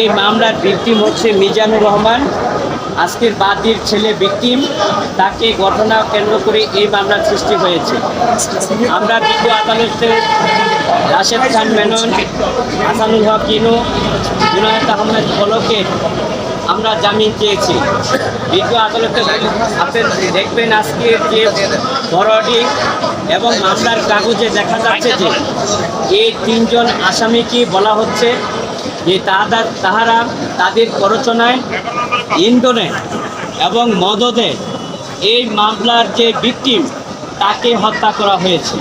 এই মামলার ভিকটিম হচ্ছে মিজানুর রহমান। আজকের বাদীর ছেলে ভিকটিম, তাকে ঘটনা কেন্দ্র করে এই মামলার সৃষ্টি হয়েছে। আমরা বিজ্ঞ আদালতে রাশেদ খান মেনন হাসানুল হক ইনু জুনায়দ আহমেদ পলকে আমরা জামিন চেয়েছি। বিজ্ঞ আদালতে আপনি দেখবেন আজকের যে বড়ডি এবং মামলার কাগজে দেখা যাচ্ছে যে এই তিনজন আসামিকে বলা হচ্ছে। যে তাহারা তাহারা তাদের প্ররোচনায় ইন্ধনে এবং মদদে এই মামলার যে ভিকটিম তাকে হত্যা করা হয়েছে।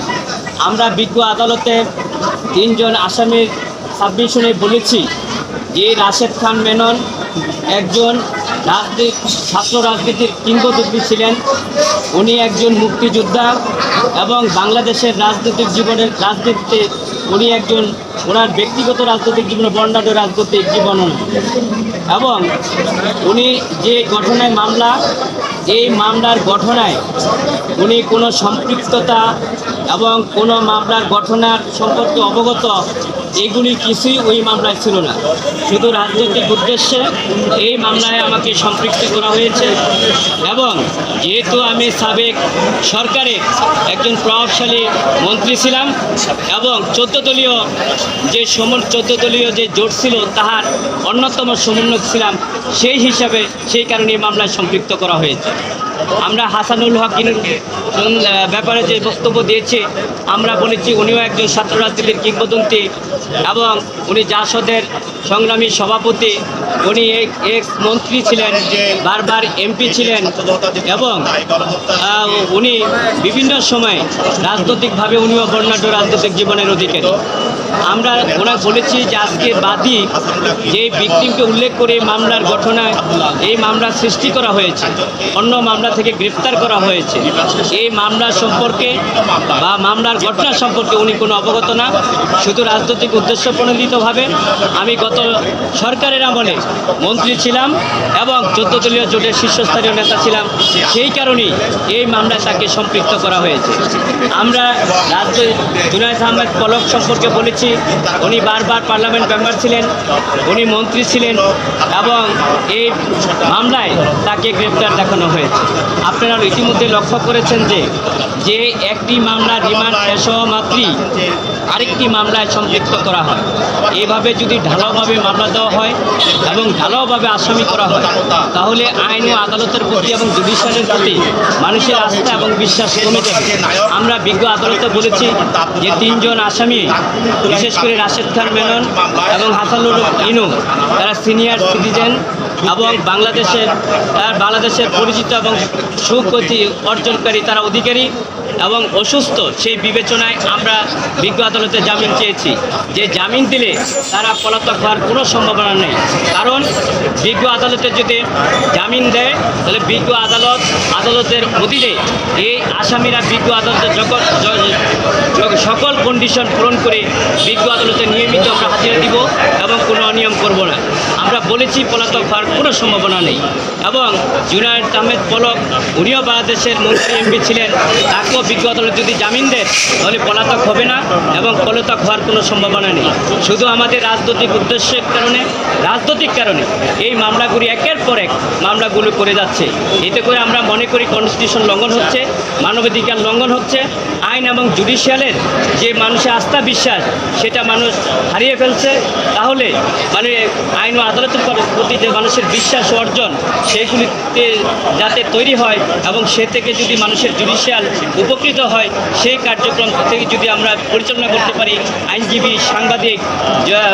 আমরা বিজ্ঞ আদালতে তিনজন আসামির সাবমিশনে বলেছি যে রাশেদ খান মেনন একজন রাজনীতি ছাত্র রাজনীতির কিংবদন্তি ছিলেন। উনি একজন মুক্তিযোদ্ধা এবং বাংলাদেশের রাজনৈতিক জীবনের রাজনীতিতে উনি একজন ওনার ব্যক্তিগত রাজনৈতিক জীবনে বর্ণাঢ্য রাজনৈতিক জীবন এবং উনি যে গঠনায় মামলা, এই মামলার গঠনায় উনি কোনো সম্পৃক্ততা এবং কোনো মামলার ঘটনার সম্পর্কে অবগত এগুলি কিছুই ওই মামলায় ছিল না। শুধু রাজনৈতিক উদ্দেশ্যে এই মামলায় আমাকে সম্পৃক্ত করা হয়েছে এবং যেহেতু আমি সাবেক সরকারের একজন প্রভাবশালী মন্ত্রী ছিলাম এবং চোদ্দ দলীয় যে সমন, চোদ্দ দলীয় যে জোট ছিল তাহার অন্যতম সমন্বয়ক ছিলাম, সেই হিসাবে সেই কারণে এই মামলায় সম্পৃক্ত করা হয়েছে। আমরা হাসানুল হকিনের ব্যাপারে যে বক্তব্য দিয়েছি আমরা বলেছি, উনিও একজন ছাত্র রাজনীতির কিংবদন্তি এবং উনি জাসদের সংগ্রামী সভাপতি। উনি এক্স মন্ত্রী ছিলেন, বারবার এমপি ছিলেন এবং উনি বিভিন্ন সময় রাজনৈতিকভাবে উনিও বর্ণাঢ্য রাজনৈতিক জীবনের অধিকারী। আমরা ওনাকে বলেছি যে আজকে বাদী যে ভিকটিমকে উল্লেখ করে মামলার ঘটনায় এই মামলা সৃষ্টি করা হয়েছে, অন্য মামলা থেকে গ্রেফতার করা হয়েছে। এই মামলা সম্পর্কে বা মামলার ঘটনা সম্পর্কে উনি কোনো অবগত না। শুধু রাজনৈতিক উদ্দেশ্য প্রণোদিতভাবে আমি গত সরকারের আমলে মন্ত্রী ছিলাম এবং চোদ্দ দলীয় জোটের শীর্ষস্থানীয় নেতা ছিলাম, সেই কারণেই এই মামলায় তাকে সম্পৃক্ত করা হয়েছে। আমরা রাজ্য জুনায়দ আহমেদ পলক সম্পর্কে বলেছি উনি বারবার পার্লামেন্ট মেম্বার ছিলেন, উনি মন্ত্রী ছিলেন এবং এই মামলায় তাকে গ্রেপ্তার দেখানো হয়েছে। আপনারা ইতিমধ্যে লক্ষ্য করেছেন যে যে একটি মামলা রিমান্ড শেষ হওয়া মাত্রই আরেকটি মামলায় সম্পৃক্ত করা হয়। এভাবে যদি ঢালাওভাবে মামলা দেওয়া হয় এবং ঢালাওভাবে আসামি করা হয়, তাহলে আইন ও আদালতের প্রতি এবং জুডিশিয়ালের প্রতি মানুষের আস্থা এবং বিশ্বাস কমে যাবে। আমরা বিজ্ঞ আদালতে বলেছি যে তিনজন আসামি, বিশেষ করে রাশেদ খান মেনন এবং হাসানুর ইনু তারা সিনিয়র সিটিজেন এবং বাংলাদেশের বাংলাদেশের পরিচিত এবং সুগতি অর্জনকারী তারা অধিকারী এবং অসুস্থ সেই বিবেচনায় আমরা বিজ্ঞ আদালতে জামিন চেয়েছি। যে জামিন দিলে তারা পলাতক হওয়ার কোনো সম্ভাবনা নেই। কারণ বিজ্ঞ আদালতে যদি জামিন দেয়, তাহলে বিজ্ঞ আদালত, আদালতের অধীনে এই আসামিরা বিজ্ঞ আদালতে যখন সকল কন্ডিশন পূরণ করে বিজ্ঞ আদালতে নিয়মিত আমরা হাজিরা দিব এবং কোনো অনিয়ম করব না আমরা বলেছি, পলাতক হওয়ার কোনো সম্ভাবনা নেই। এবং জুনায়দ আহমেদ পলক উনিও বাংলাদেশের মন্ত্রী, এমপি ছিলেন। তাকেও বিজ্ঞ আদালত যদি জামিন দেন, তাহলে পলাতক হবে না এবং পলাতক হওয়ার কোনো সম্ভাবনা নেই। শুধু আমাদের রাজনৈতিক উদ্দেশ্যের কারণে, রাজনৈতিক কারণে এই মামলাগুলি একের পর এক মামলাগুলো করে যাচ্ছে। এতে করে আমরা মনে করি কনস্টিটিউশন লঙ্ঘন হচ্ছে, মানবাধিকার লঙ্ঘন হচ্ছে, আইন এবং জুডিশিয়ালের যে মানুষের আস্থা, বিশ্বাস, সেটা মানুষ হারিয়ে ফেলছে। তাহলে মানে আইন ও আদালতের প্রতি যে মানুষের বিশ্বাস অর্জন সেগুলিতে যাতে তৈরি হয় এবং সে থেকে যদি মানুষের জুডিশিয়াল উপকৃত হয়, সেই কার্যক্রম থেকে যদি আমরা পরিচালনা করতে পারি, আইনজীবী, সাংবাদিক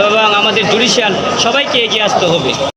এবং আমাদের জুডিশিয়াল সবাইকে এগিয়ে আসতে হবে।